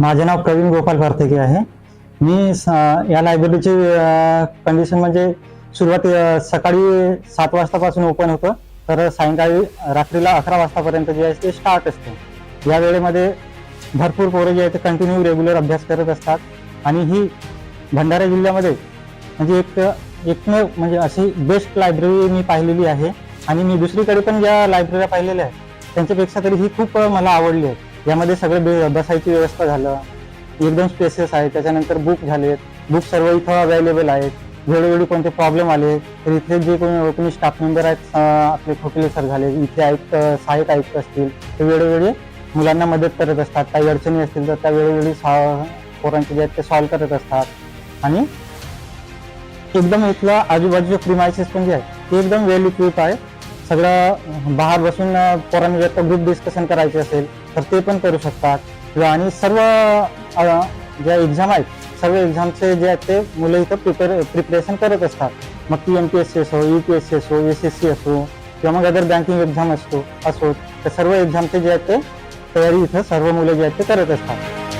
माझे नाव प्रवीण गोपाल भारतके आहे. मी स- या लायब्ररीची कंडिशन म्हणजे सुरुवात सकाळी सात वाजतापासून ओपन होतं. तर सायंकाळी रात्रीला अकरा वाजतापर्यंत जे आहे ते स्टार्ट असतं. या वेळेमध्ये भरपूर पोरं जे आहेत ते कंटिन्यू रेग्युलर अभ्यास करत असतात. आणि ही भंडारा जिल्ह्यामध्ये म्हणजे एक एकमेव म्हणजे अशी बेस्ट लायब्ररी मी पाहिलेली आहे. आणि मी दुसरीकडे पण ज्या लायब्रऱ्या पाहिलेल्या आहेत त्यांच्यापेक्षा तरी ही खूप मला आवडली आहे. यामध्ये सगळे बसायची व्यवस्था झालं. एकदम स्पेसेस आहे त्याच्यानंतर बुक झालेत. बुक सर्व इथं अवेलेबल आहेत. वेळोवेळी कोणते प्रॉब्लेम आले तर इथे जे कोणी कोणी स्टाफ मेंबर आहेत आपले खोकले सर झाले इथे आयुक्त सहाय्यक आयुक्त असतील ते वेळोवेळी मुलांना मदत करत असतात. काही अडचणी असतील तर त्या वेळोवेळी सा- पोरांचे जे आहेत ते सॉल्व्ह करत असतात. आणि एकदम इथलं आजूबाजूचे प्रिमायसेस पण जे आहे ते एकदम वेल इक्विप आहे सगळं बाहेर बसून पोरांनी जर ग्रुप डिस्कशन करायचे असेल तर ते पण करू शकतात. किंवा आणि सर्व ज्या एक्झाम आहेत सर्व एक्झामचे जे आहेत ते मुलं इथं प्रिपेअर प्रिपरेशन करत असतात. मग ती एम पी एस सी असो यू पी एस सी असो एस एस सी असो किंवा मग अदर बँकिंग एक्झाम असतो असो तर सर्व एक्झामचे जे आहेत ते तयारी इथं सर्व मुलं जे आहेत ते करत असतात.